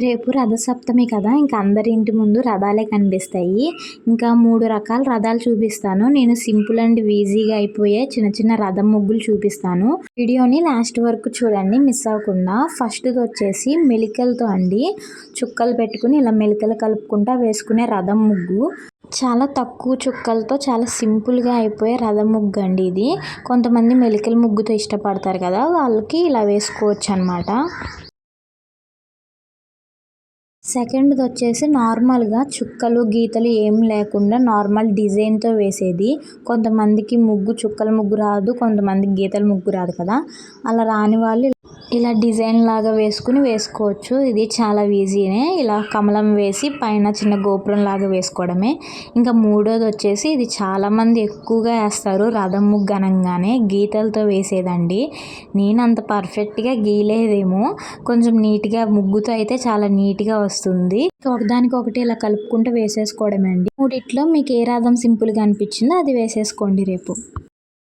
రేపు రథసప్తమి కదా ఇంకా అందరి ఇంటి ముందు రథాలే కనిపిస్తాయి. ఇంకా మూడు రకాల రథాలు చూపిస్తాను. నేను సింపుల్ అండ్ ఈజీగా అయిపోయే చిన్న చిన్న రథం ముగ్గులు చూపిస్తాను. వీడియోని లాస్ట్ వరకు చూడండి మిస్ అవ్వకుండా. ఫస్ట్ది వచ్చేసి మెలికలతో అండి. చుక్కలు పెట్టుకుని ఇలా మెలికలు కలుపుకుంటా వేసుకునే రథం ముగ్గు. చాలా తక్కువ చుక్కలతో చాలా సింపుల్గా అయిపోయే రథం ముగ్గు అండి ఇది. కొంతమంది మెలికల ముగ్గుతో ఇష్టపడతారు కదా వాళ్ళకి ఇలా వేసుకోవచ్చు అనమాట సెకండ్ది వచ్చేసి నార్మల్గా చుక్కలు గీతలు ఏం లేకుండా నార్మల్ డిజైన్తో వేసేది. కొంతమందికి ముగ్గు చుక్కల ముగ్గు రాదు కొంతమందికి గీతల ముగ్గు రాదు కదా. అలా రాని వాళ్ళు ఇలా డిజైన్ లాగా వేసుకుని వేసుకోవచ్చు. ఇది చాలా ఈజీనే. ఇలా కమలం వేసి పైన చిన్న గోపురం లాగా వేసుకోవడమే. ఇంకా మూడోది వచ్చేసి ఇది చాలామంది ఎక్కువగా వేస్తారు. రథం ముగ్గు అనగానే గీతలతో వేసేదండి. నేను అంత పర్ఫెక్ట్గా గీలేదేమో కొంచెం నీట్గా ముగ్గుతో అయితే చాలా నీట్గా వస్తుంది. ఒకదానికొకటి ఇలా కలుపుకుంటూ వేసేసుకోవడమే అండి. మూడిట్లో మీకు ఏ రథం సింపుల్గా అనిపించిందో అది వేసేసుకోండి రేపు.